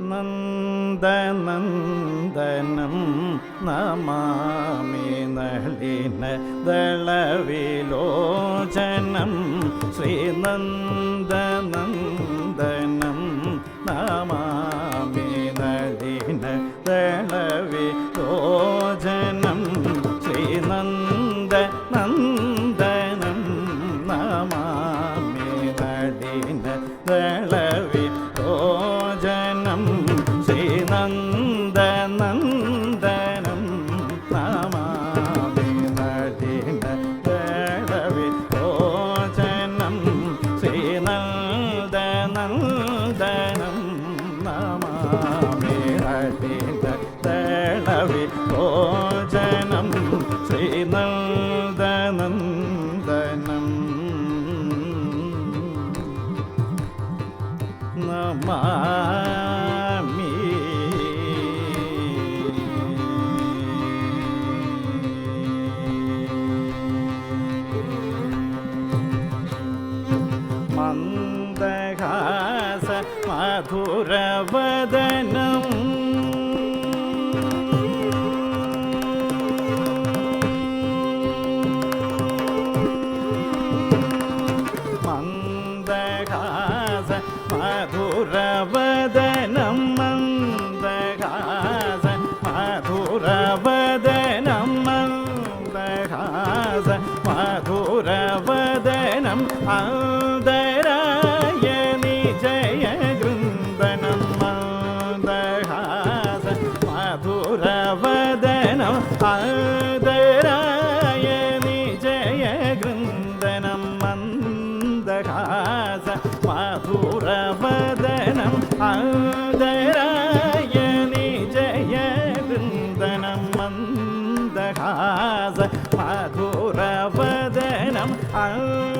നന്ദനന്ദനം നമാമി നളിന ദളവിലോചനം. ശ്രീനന്ദനന്ദനം നമാമി നളിന ദളവിലോചനം ശ്രീനന്ദനന്ദനം നമാമി. മന്ദഹാസ മധുരവദനം മധുരവദനം ആദരായ നിജയ ഗൃന്ദനം മന്ദഹാസ മധുരവദനം ആദരായ നിജയ ഗൃന്ദനം മന്ദഹാസ മധുരവദനം ആദരായ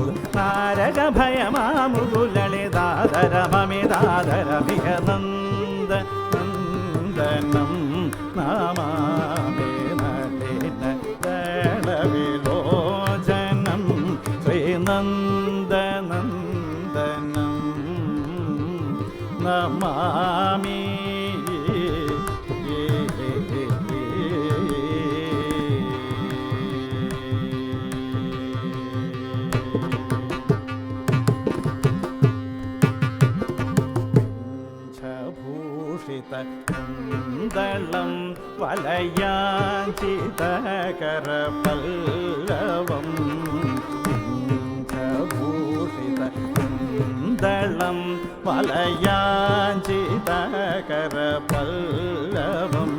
பரமமிதாதரமே பந்தளம் வலயாஞ்சிதகர பல்லவம். பூஷித பந்தளம் வலயாஞ்சிதகர பல்லவம்.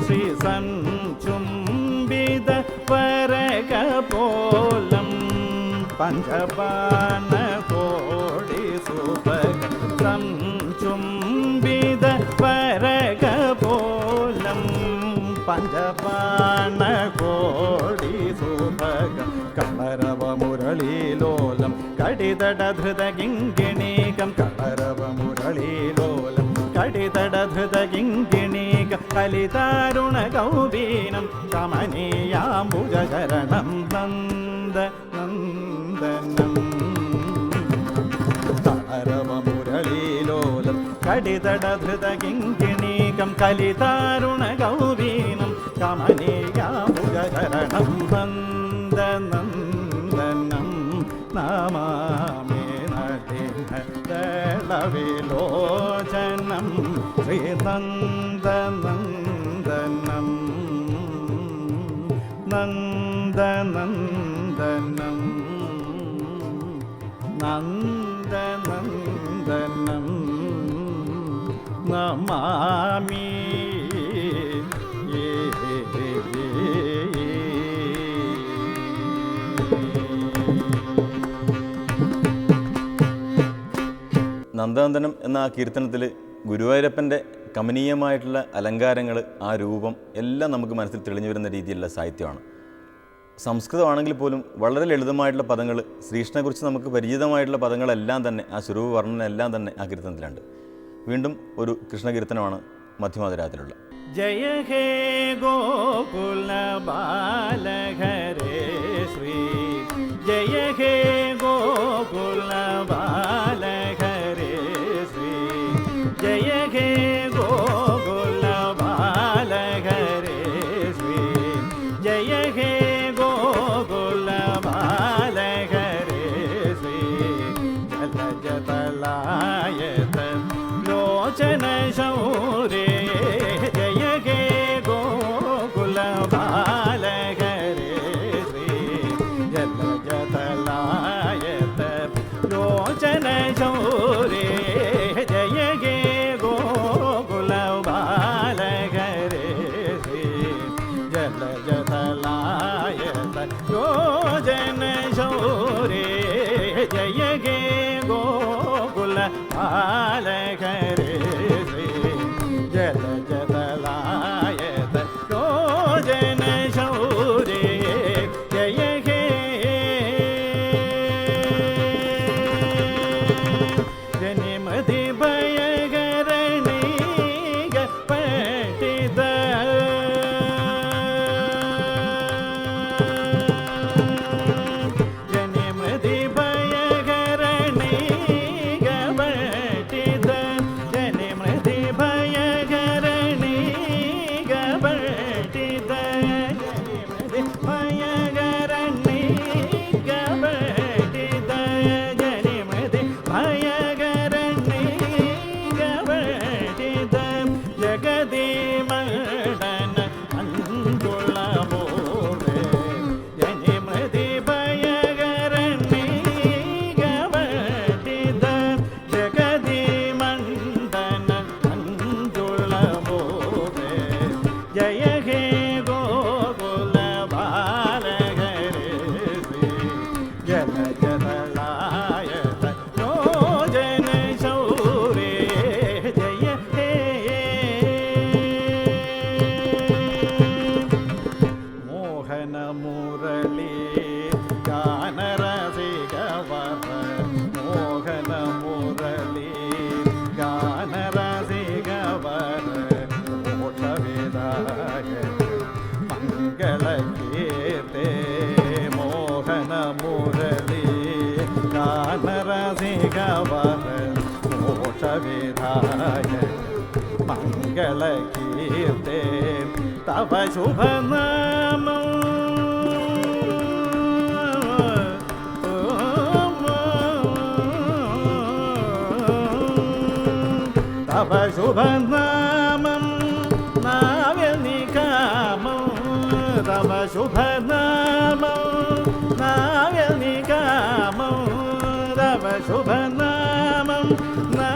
ஸ்ரீசன் சும்பித பரக போலம். பஞ்சபான கோடி சுபக പഞ്ചപാന കോടി സുഭഗ കളരവ മുരളീലോലം കടിതടധൃത കിങ്കിണീകം കളരവ മുരളീലോലം കടിതടധൃത കിങ്കിണീക കലിതാരുണ ഗൗബീനം കമനീയാംബുജരണം നന്ദ. നന്ദനം തളരവമുരളീലോലം കടിതടധൃത കിങ്കിണീകം കലിതാരുണ ഗൗവീനം കമനീയാമുഖരണം വന്ദനന്ദനം നമാമേ നടിന ശ്രീനന്ദനന്ദനം നന്ദനന്ദനം നന്ദനന്ദനം നമാമി നന്ദനന്ദനം എന്ന ആ കീർത്തനത്തിൽ ഗുരുവായൂരപ്പന്റെ കമനീയമായിട്ടുള്ള അലങ്കാരങ്ങൾ ആ രൂപം എല്ലാം നമുക്ക് മനസ്സിൽ തെളിഞ്ഞു വരുന്ന രീതിയിലുള്ള സാഹിത്യമാണ്. സംസ്കൃതമാണെങ്കിൽ പോലും വളരെ ലളിതമായിട്ടുള്ള പദങ്ങൾ ശ്രീകൃഷ്ണനെക്കുറിച്ച് നമുക്ക് പരിചിതമായിട്ടുള്ള പദങ്ങളെല്ലാം തന്നെ ആ സ്വരൂപ വർണനെല്ലാം തന്നെ ആ കീർത്തനത്തിലുണ്ട്. വീണ്ടും ഒരു കൃഷ്ണകീർത്തനമാണ് മധ്യമാതിരാത്തിലുള്ള ജയ ഹേ ഗോകുല ബാലഹരേ ശ്രീ. ജയ ഹേ ഗോകുല ബാലഹരേ ലോചന ശൗരേ മംഗളകീർത്തേ മോഹന മുരളി ഗാനരസികവര മോക്ഷവിദായ മംഗളകീർത്തേ തവ ശുഭനാമം നാവ്യനികാമം തവ ശുഭനാമം ശുഭനാമം